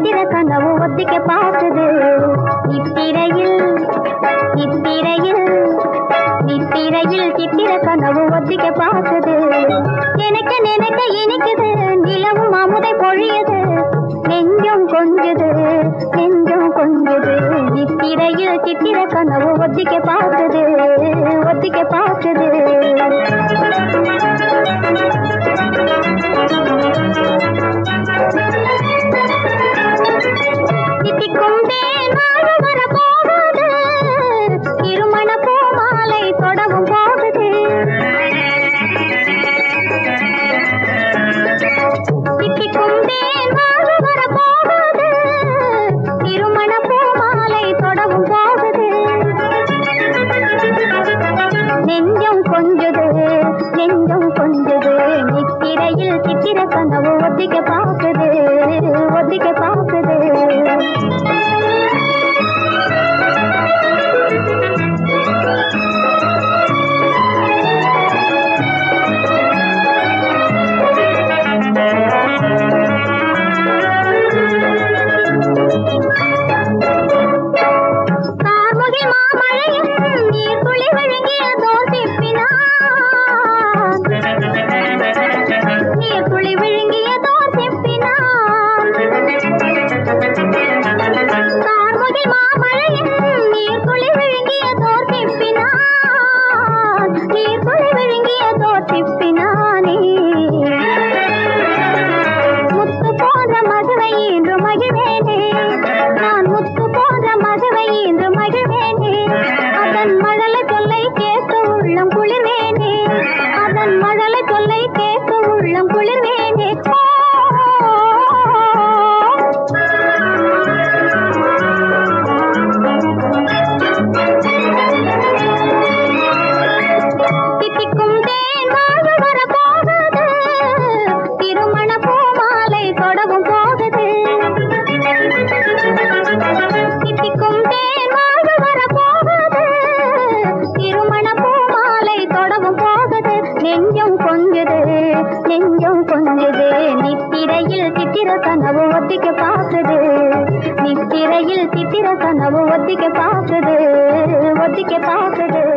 நித்திரையில் சித்திர கனவு ஒத்திக்க பார்த்தது நித்திரையில் நித்திரையில் நித்திரையில் சித்திர கனவு ஒத்திக்க பார்த்தது நினைக்க நினைக்க இனிக்குது. நிலவும் அமுதை பொழியது. நெஞ்சம் கொஞ்சது நெஞ்சம் கொஞ்சது. நித்திரையில் சித்திர கனவு ஒத்திக்க பார்த்தது ஒத்திக்க பார்த்தது ಕಿರತನವು ಒದ್ದಿಗೆ ಪಾಕದೆ ಒದ್ದಿಗೆ ಪಾಕದೆ ನೀರ್ நெஞ்சம் கொஞ்சது நெஞ்சம் கொஞ்சது. நித்திரையில் சித்திர கனவு ஒத்திக்க பார்க்குது. நித்திரையில் சித்திர கனவு ஒத்திக்க பார்க்குது ஒத்திக்க பார்க்குது.